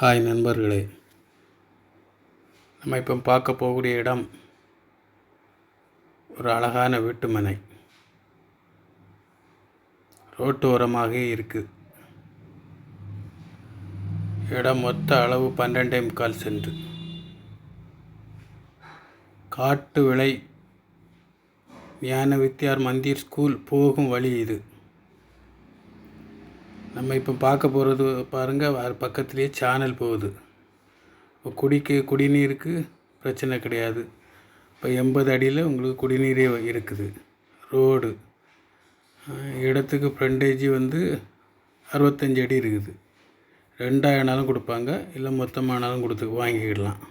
Hi நண்பர்களே. நம்ம இப்போ பார்க்க போகக்கூடிய இடம் ஒரு அழகான வீட்டுமனை. ரோட்டு ஓரமாக இருக்குது இடம் மொத்த அளவு பன்னெண்டே முக்கால் சென்று காட்டு விலை ஞான வித்யார் மந்திர் ஸ்கூல் போகும் வழி இது. நம்ம இப்போ பார்க்க போகிறது பாருங்கள் பக்கத்துலேயே சேனல் போகுது. இப்போ குடிக்கு குடிநீருக்கு பிரச்சனை கிடையாது. இப்போ எண்பது அடியில் உங்களுக்கு குடிநீரே இருக்குது. ரோடு இடத்துக்கு ஃப்ரண்டேஜ் வந்து அறுபத்தஞ்சி அடி இருக்குது. ரெண்டாயிரம்னாலும் கொடுப்பாங்க இல்லை மொத்தமானாலும் கொடுத்து வாங்கிக்கிடலாம்.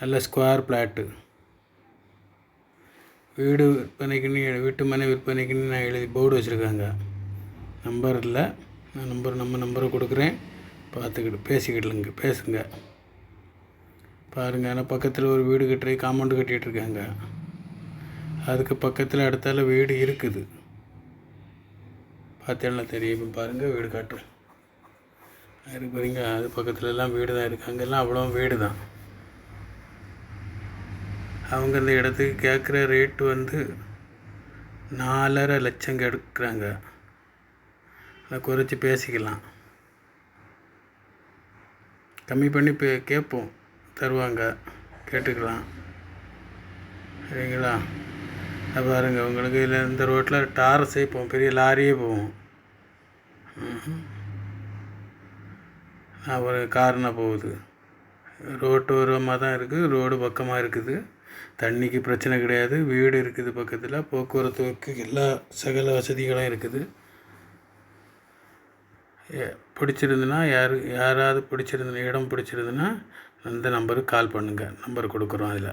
நல்ல ஸ்கொயர் பிளாட்டு வீடு விற்பனைக்குன்னு வீட்டு மனை விற்பனைக்குன்னு நான் எழுதி போர்டு வச்சுருக்காங்க. நம்பர் இல்லை நான் நம்பர் நம்ம நம்பரை கொடுக்குறேன். பார்த்துக்கிட்டு பேசிக்கிடலுங்க பேசுங்க. பாருங்கள் ஆனால் பக்கத்தில் ஒரு வீடு கட்டுற காம்பவுண்டு கட்டிகிட்ருக்காங்க அதுக்கு பக்கத்தில் அடுத்தால வீடு இருக்குது. பார்த்தேன்னா தெரியும். பாருங்கள் வீடு காட்டும் இருக்கு அது பக்கத்துலலாம் வீடு தான் இருக்குது அங்கெல்லாம் அவ்வளோ வீடு தான். அவங்க இந்த இடத்துக்கு கேட்குற ரேட்டு வந்து நாலரை லட்சம் எடுக்கிறாங்க அதை குறைச்சி பேசிக்கலாம். கம்மி பண்ணி பே கேட்போம். தருவாங்க. கேட்டுக்கலாம். சரிங்களா? பாருங்கள் உங்களுக்கு இதில் இந்த ரோட்டில் டாரஸே போவோம் பெரிய லாரியே போவோம் ஒரு காரணம் போகுது. ரோட்டு ஓரமாக தான் இருக்குது ரோடு பக்கமாக இருக்குது. தண்ணிக்கு பிரச்சனை கிடையாது. வீடு இருக்குது பக்கத்தில். போக்குவரத்துக்கு எல்லா சகல வசதிகளும் இருக்குது. பிடிச்சிருந்துன்னா யார் யாராவது பிடிச்சிருந்து இடம் பிடிச்சிருந்துன்னா இந்த நம்பருக்கு கால் பண்ணுங்கள் நம்பர் கொடுக்குறோம் அதில்.